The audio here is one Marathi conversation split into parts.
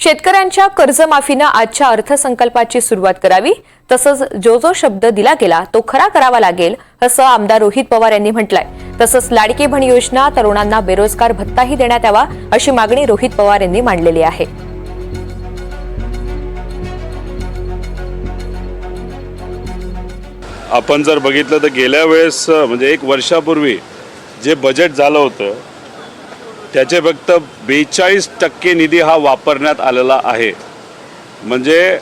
शेतकऱ्यांच्या कर्जमाफीनं आजच्या अर्थसंकल्पाची सुरुवात करावी. तसंच जो जो शब्द दिला गेला तो खरा करावा लागेल असं आमदार रोहित पवार यांनी म्हटलंय. तसंच लाडकी बहीण योजना तरुणांना बेरोजगार भत्ताही देण्यात यावा अशी मागणी रोहित पवार यांनी मांडलेली आहे. आपण जर बघितलं तर गेल्या वेळेस म्हणजे एक वर्षापूर्वी जे बजेट झालं होतं त्याचे फक्त बेचाळीस टक्के निधी हा वापरण्यात आलेला आहे. म्हणजे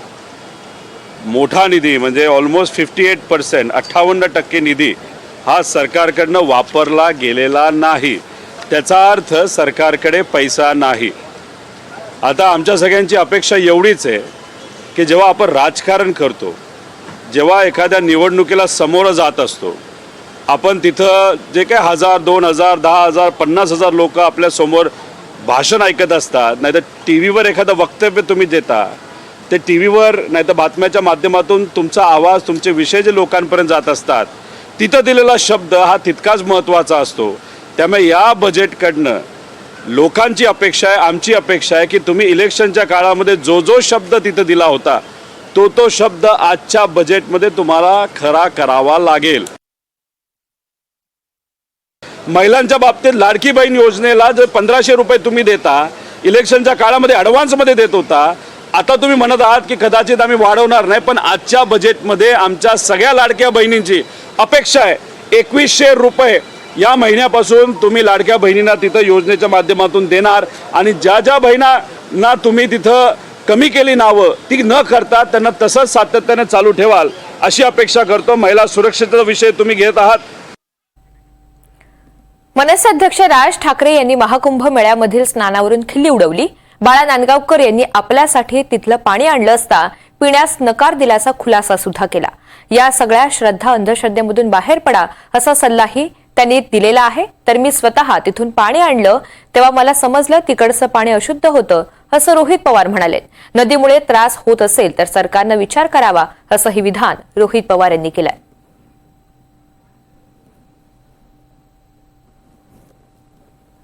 मोठा निधी म्हणजे ऑलमोस्ट फिफ्टी एट पर्सेंट अठ्ठावन्न टक्के निधी हा सरकारकडनं वापरला गेलेला नाही. त्याचा अर्थ सरकारकडे पैसा नाही. आता आमच्या सगळ्यांची अपेक्षा एवढीच आहे की जेव्हा आपण राजकारण करतो जेव्हा एखाद्या निवडणुकीला समोर जात असतो आपण तिथं जे काय हजार दोन हजार दहा हजार पन्नास हजार लोक आपल्यासमोर भाषण ऐकत असतात नाहीतर टी व्हीवर एखादं वक्तव्य तुम्ही देता ते टी व्हीवर नाहीतर बातम्याच्या माध्यमातून तुमचा आवाज तुमचे विषय जे लोकांपर्यंत जात असतात तिथं दिलेला शब्द हा तितकाच महत्त्वाचा असतो. त्यामुळे या बजेटकडनं लोकांची अपेक्षा आहे आमची अपेक्षा आहे की तुम्ही इलेक्शनच्या काळामध्ये जो जो शब्द तिथं दिला होता तो तो शब्द आजच्या बजेटमध्ये तुम्हाला खरा करावा लागेल. महिलांच्या बाबतीत लाडकी बहीण योजनेला जर पंधराशे रुपये तुम्ही देता इलेक्शनच्या काळामध्ये ॲडव्हान्समध्ये देत होता आता तुम्ही म्हणत आहात की कदाचित आम्ही वाढवणार नाही पण आजच्या बजेटमध्ये आमच्या सगळ्या लाडक्या बहिणींची अपेक्षा आहे. एकवीसशे रुपये या महिन्यापासून तुम्ही लाडक्या बहिणींना तिथं योजनेच्या माध्यमातून देणार आणि ज्या ज्या बहिणींना तुम्ही तिथं कमी केली नावं ती न करता त्यांना तसंच सातत्याने चालू ठेवाल अशी अपेक्षा करतो. महिला सुरक्षेचा विषय तुम्ही घेत आहात. मनसे अध्यक्ष राज ठाकरे यांनी महाकुंभ मेळ्यामधील स्नानावरून खिल्ली उडवली. बाळा नांदगावकर यांनी आपल्यासाठी तिथलं पाणी आणलं असता पिण्यास नकार दिल्याचा खुलासा सुद्धा केला. या सगळ्या श्रद्धा अंधश्रद्धेमधून बाहेर पडा असा सल्लाही त्यांनी दिलेला आहे. तर मी स्वतः तिथून पाणी आणलं तेव्हा मला समजलं तिकडचं पाणी अशुद्ध होतं असं रोहित पवार म्हणाले. नदीमुळे त्रास होत असेल तर सरकारनं विचार करावा असंही विधान रोहित पवार यांनी केलंय.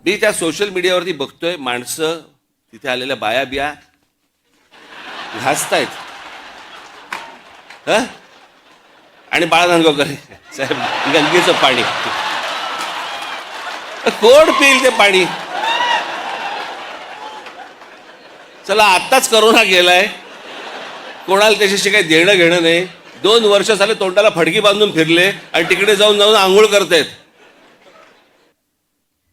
मी त्या सोशल मीडियावरती बघतोय माणसं तिथे आलेल्या बाया बिया घासतायत. ह? आणि बाळा साहेब गंगेचं पाणी. कोण पिईल ते पाणी? चला आत्ताच करोना गेलाय. कोणाला त्याच्याशी काही देणं घेणं नाही. दोन वर्ष झाले तोंडाला फडकी बांधून फिरले आणि तिकडे जाऊन जाऊन आंघोळ करतायत.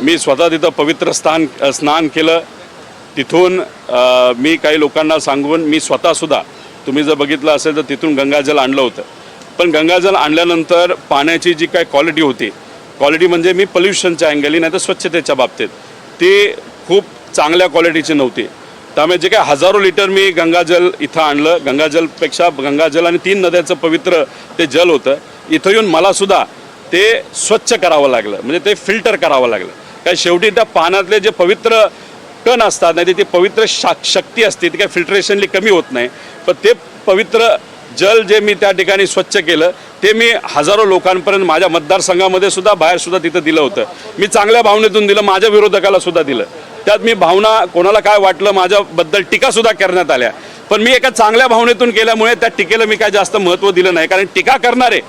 मी स्वतः तिथं पवित्र स्थान स्नान केलं. तिथून मी काही लोकांना सांगून मी स्वतःसुद्धा तुम्ही जर बघितलं असेल तर तिथून गंगाजल आणलं होतं. पण गंगाजल आणल्यानंतर पाण्याची जी काय क्वालिटी होती क्वालिटी म्हणजे मी पल्युशनच्या अँगली नाही तर स्वच्छतेच्या बाबतीत. ती खूप चांगल्या क्वालिटीची नव्हती. त्यामुळे जे काय हजारो लिटर मी गंगाजल इथं आणलं. गंगाजलपेक्षा गंगाजल आणि तीन नद्याचं पवित्र ते जल होतं. इथं येऊन मलासुद्धा ते स्वच्छ करावं लागलं. म्हणजे ते फिल्टर करावं लागलं. कारण शेवटी त्या पाण्यातले जे पवित्र कण असतात नाही ती पवित्र शा शक्ती असते ती काय फिल्टरेशनली कमी होत नाही. पण ते पवित्र जल जे मी त्या ठिकाणी स्वच्छ केलं ते मी हजारो लोकांपर्यंत माझ्या मतदारसंघामध्ये सुद्धा बाहेर सुद्धा तिथं दिलं होतं. मी चांगल्या भावनेतून दिलं माझ्या विरोधकाला सुद्धा दिलं. त्यात मी भावना कोणाला काय वाटलं माझ्याबद्दल टीकासुद्धा करण्यात आल्या. पण मी एका चांगल्या भावनेतून केल्यामुळे त्या टीकेला मी काय जास्त महत्त्व दिलं नाही. कारण टीका करणारे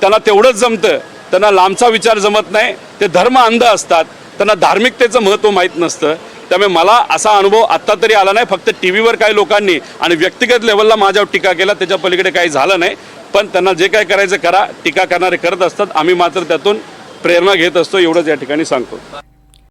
त्यांना तेवढंच जमतं. त्यांना लांबचा विचार जमत नाही ते धर्म अंध असतात त्यांना धार्मिकतेचं महत्त्व माहीत नसतं. त्यामुळे मला असा अनुभव आत्ता तरी आला नाही फक्त टी व्हीवर काही लोकांनी आणि व्यक्तिगत लेवलला माझ्यावर टीका केला त्याच्या पलीकडे काही झालं नाही. पण त्यांना जे काय करायचं करा टीका करणारे करत असतात आम्ही मात्र त्यातून प्रेरणा घेत असतो एवढंच या ठिकाणी सांगतो.